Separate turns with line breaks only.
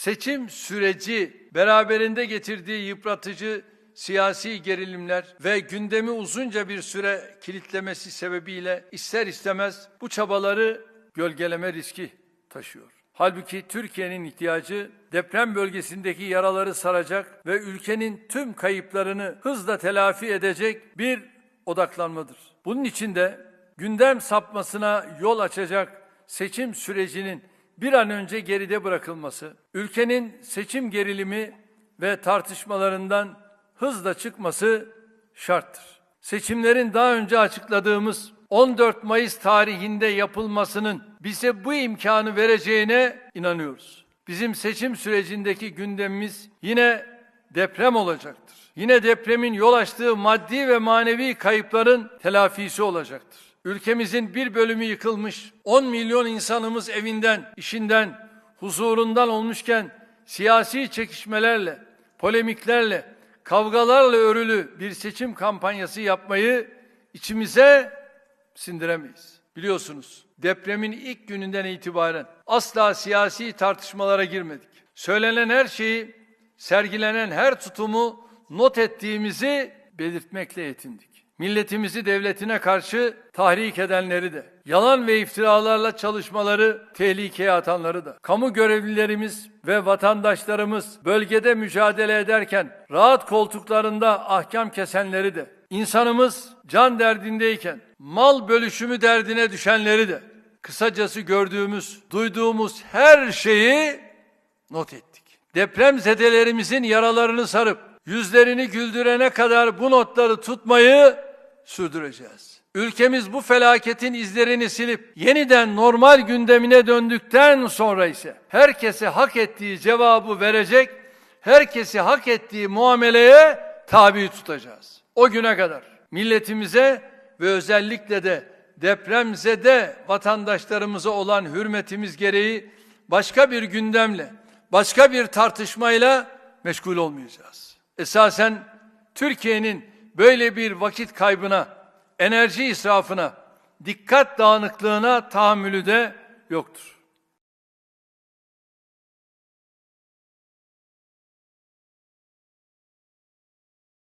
Seçim süreci beraberinde getirdiği yıpratıcı siyasi gerilimler ve gündemi uzunca bir süre kilitlemesi sebebiyle ister istemez bu çabaları gölgeleme riski taşıyor. Halbuki Türkiye'nin ihtiyacı deprem bölgesindeki yaraları saracak ve ülkenin tüm kayıplarını hızla telafi edecek bir odaklanmadır. Bunun için de gündem sapmasına yol açacak seçim sürecinin bir an önce geride bırakılması, ülkenin seçim gerilimi ve tartışmalarından hızla çıkması şarttır. Seçimlerin daha önce açıkladığımız 14 Mayıs tarihinde yapılmasının bize bu imkanı vereceğine inanıyoruz. Bizim seçim sürecindeki gündemimiz yine deprem olacaktır. Yine depremin yol açtığı maddi ve manevi kayıpların telafisi olacaktır. Ülkemizin bir bölümü yıkılmış, 10 milyon insanımız evinden, işinden, huzurundan olmuşken siyasi çekişmelerle, polemiklerle, kavgalarla örülü bir seçim kampanyası yapmayı içimize sindiremeyiz. Biliyorsunuz depremin ilk gününden itibaren asla siyasi tartışmalara girmedik. Söylenen her şeyi, sergilenen her tutumu not ettiğimizi belirtmekle yetindik. Milletimizi devletine karşı tahrik edenleri de, yalan ve iftiralarla çalışmaları tehlikeye atanları da, kamu görevlilerimiz ve vatandaşlarımız bölgede mücadele ederken rahat koltuklarında ahkam kesenleri de, insanımız can derdindeyken mal bölüşümü derdine düşenleri de, kısacası gördüğümüz, duyduğumuz her şeyi not ettik. Depremzedelerimizin yaralarını sarıp yüzlerini güldürene kadar bu notları tutmayı sürdüreceğiz. Ülkemiz bu felaketin izlerini silip yeniden normal gündemine döndükten sonra ise herkese hak ettiği cevabı verecek, herkesi hak ettiği muameleye tabi tutacağız. O güne kadar milletimize ve özellikle de depremzede vatandaşlarımıza olan hürmetimiz gereği başka bir gündemle, başka bir tartışmayla meşgul olmayacağız. Esasen Türkiye'nin böyle bir vakit kaybına, enerji israfına, dikkat dağınıklığına tahammülü de yoktur.